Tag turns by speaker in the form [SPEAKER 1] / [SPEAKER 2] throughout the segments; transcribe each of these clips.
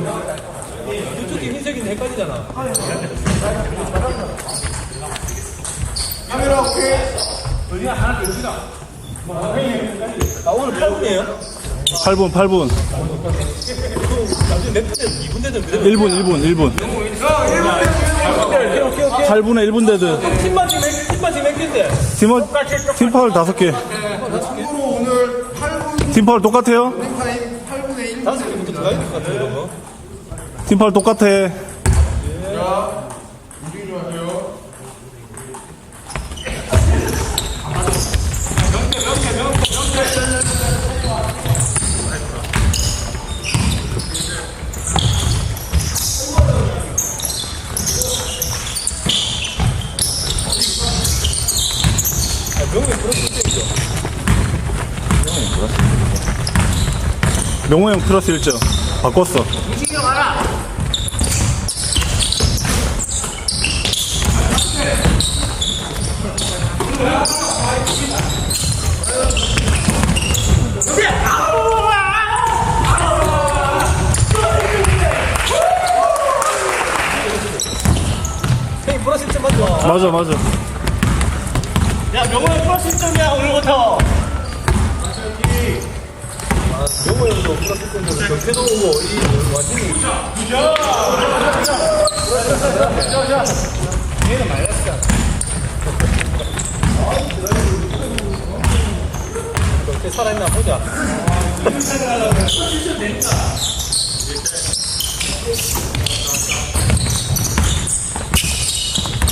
[SPEAKER 1] 이쪽이 흰색인데 헷갈리잖아.
[SPEAKER 2] 카메라 오케이.
[SPEAKER 1] 아, 오늘 8분이에요?
[SPEAKER 3] 8분, 8분.
[SPEAKER 1] 나중에 몇 분대, 2분 되든 그대로.
[SPEAKER 3] 1분, 1분, 1분.
[SPEAKER 1] 오케이, 오케이, 오케이.
[SPEAKER 3] 8분에 1분 데드.
[SPEAKER 1] 팀만 지금, 몇- 팀만 지금 몇 개인데?
[SPEAKER 3] 팀, 팀 파울 5개.
[SPEAKER 2] 참고로 오늘 8분
[SPEAKER 3] 팀 파울 똑같아요?
[SPEAKER 2] 타임 8분의 1.
[SPEAKER 1] 다섯 개부터 들어가야 될것 같아, 이거.
[SPEAKER 3] 팀 파울 똑같아.
[SPEAKER 2] 움직임 좀 하세요.
[SPEAKER 1] 아, 명예 프로스 죠
[SPEAKER 3] 명호 형 플러스 1점. 바꿨어.
[SPEAKER 1] 형님 플러스 1점
[SPEAKER 3] 맞아, 맞아.
[SPEAKER 1] 야, 명호형 플러스 1점이야, 오늘부터. 아, 명호 형도 플러스 1점이고, 경태도 오고, 이 완전히. 얘는 마이너스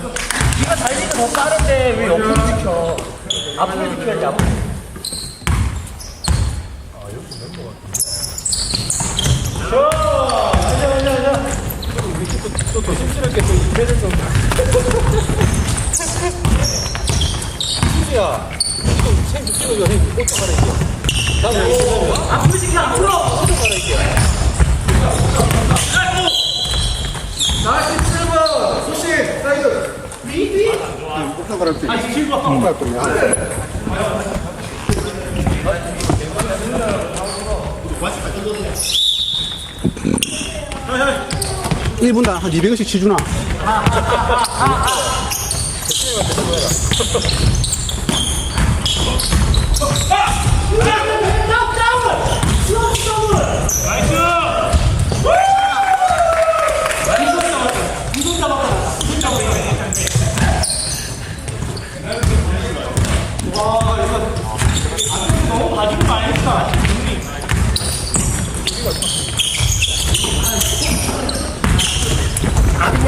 [SPEAKER 4] 네가 달리기 더 빠른데 왜 옆으로 지켜? 앞으로 지켜야지. 앞으로.
[SPEAKER 1] 또 조심스럽게 또 이패를 좀. 수지야, 또 챙겨 찍어줘. 형님, 옷좀 갈아입게. 다음에 이거
[SPEAKER 4] 앞으로 지켜. 앞으로.
[SPEAKER 1] 옷좀 갈아입게.
[SPEAKER 2] 자, 17번. 소시, 사이드.
[SPEAKER 4] 미비.
[SPEAKER 2] 옥상 아, 17번. 갈 거냐.
[SPEAKER 5] 일분당한 200원씩 치주나?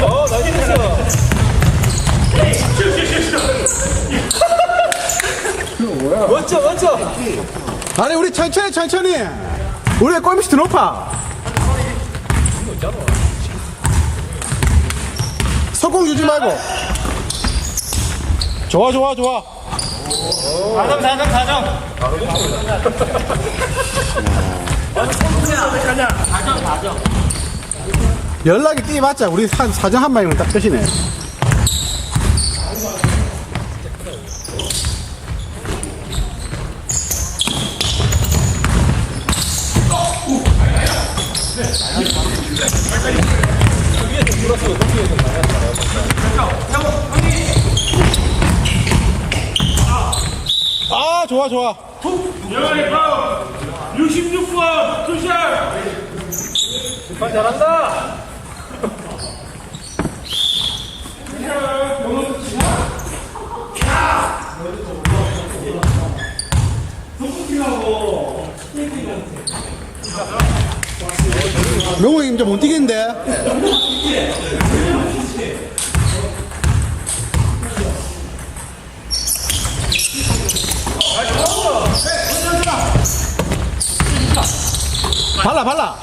[SPEAKER 1] 어, 나이스. 멋져, 멋져.
[SPEAKER 5] 아니 우리 천천히 천천히. 우리가 골밑이 더 높아. 속공 주지 말고. 좋아 좋아 좋아.
[SPEAKER 1] 4점, 4점, 4점.
[SPEAKER 5] 연락이 뛰봤자. 우리 한 사정 한 방이면 딱 끝이네 아 좋아 좋아
[SPEAKER 4] 66번 투샷.
[SPEAKER 1] 아, 잘한다.
[SPEAKER 5] 명호 이제 못 뛰겠는데 발라 발라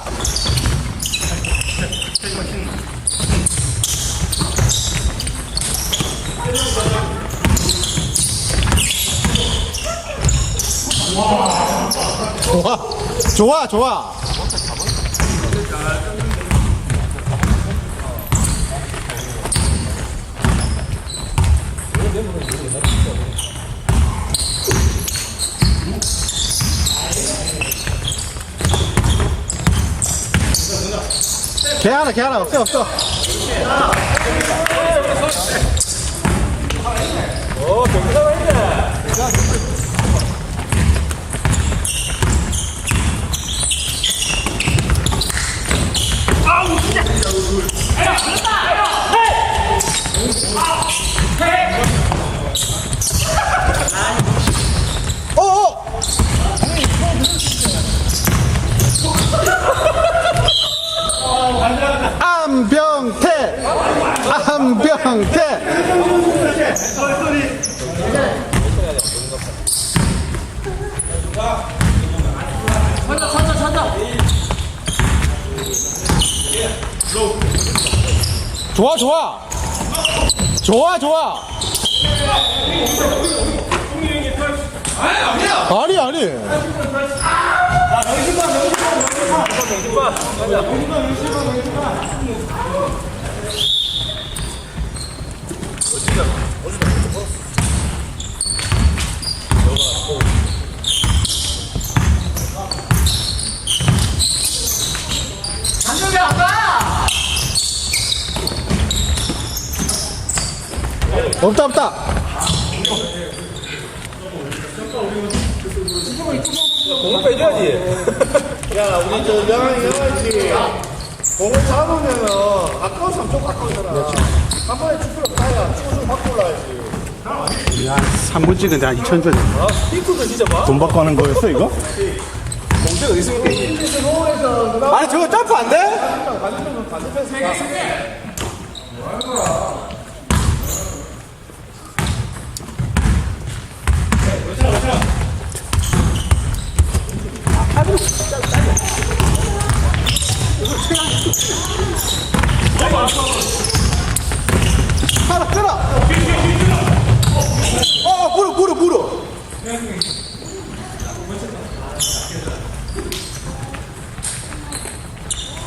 [SPEAKER 5] 좋아, 좋아. 개 하나, 개 하나. 없어, 없어.
[SPEAKER 1] 어, 경기가 있네.
[SPEAKER 5] 어, 어! 안병태! 안병태!
[SPEAKER 4] 천자 천자 천자
[SPEAKER 5] 좋아, 좋아! 좋아, 좋아! 아니, 아니.
[SPEAKER 4] 한쪽에 아빠
[SPEAKER 5] 없다, 없다.
[SPEAKER 1] 공 빼줘야지. 야, 우리 저 영환이 영환이 공을 잡으면은 가까운 사람 좀 사람. 한 번에 축구를 따야 축구 받고 올라야지.
[SPEAKER 5] 야, 3분 찍은데 한 2천 전.
[SPEAKER 1] 아, 핑크도 진짜 봐.
[SPEAKER 3] 돈 받고 하는 거였어, 이거?
[SPEAKER 1] 공대가 있으니까.
[SPEAKER 5] 아니, 저거 점프 안 돼? 하나 끌어! 어, 물어, 물어, 물어!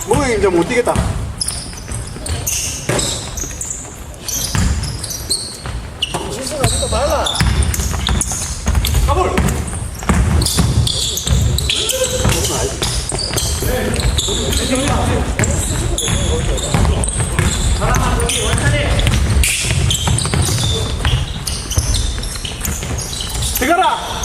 [SPEAKER 5] 모형이 이제 못 뛰겠다.
[SPEAKER 1] 실수가 진짜 달라.
[SPEAKER 5] 들어가라!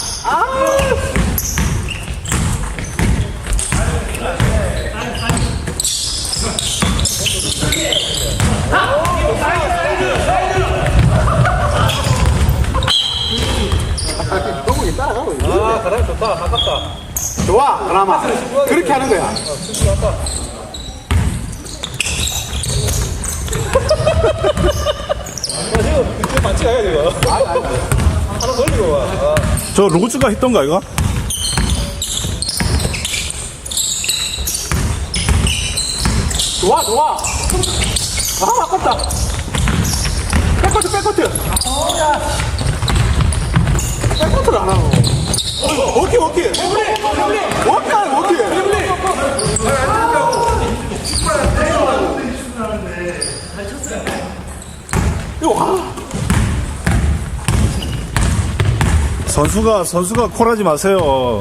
[SPEAKER 1] 아, 좋다. 아깝다.
[SPEAKER 5] 좋아, 그나마. 그렇게 하는 거야.
[SPEAKER 1] 아, 지금 지금 반칙 지금? 하나 돌리고 와. 아.
[SPEAKER 3] 저 로즈가 했던가, 이거?
[SPEAKER 5] 좋아, 좋아. 아, 아깝다. 백커트, 백커트. 백커트를 안 하고. 어떻게, 어떻게? 어떻게 하는 어떻게? 이거 와.
[SPEAKER 3] 선수가, 선수가 콜하지 마세요.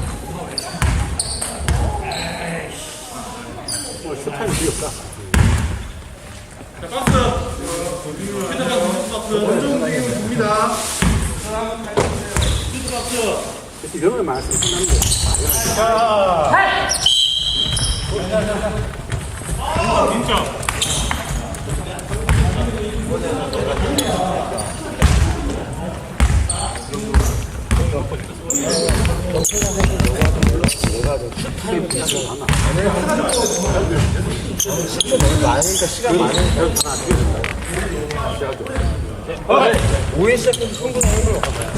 [SPEAKER 3] 어, 진짜 타임
[SPEAKER 1] 귀엽다. 자, 박스. 피드박 박스. 먼저 움직임을 줍니다.
[SPEAKER 4] 사람 잘 박스. 이런 걸 말씀 끝나는 거야. 자, 아, 진짜.
[SPEAKER 5] 이거 내가 아. 많으니까 시간 많으니까 전화 안 드려준다. 오해 시작해서 충분히 해보려고 하자.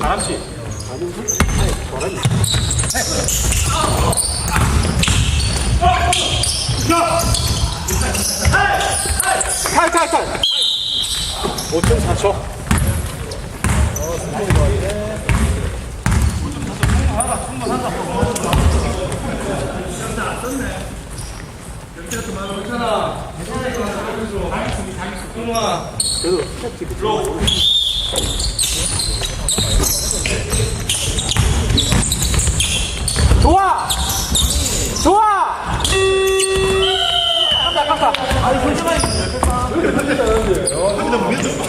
[SPEAKER 5] 바람씨. 아니, 바람이. 탈탈탈 4초
[SPEAKER 6] 좋아!
[SPEAKER 1] 아니, 솔직히. 근데 무게 좀.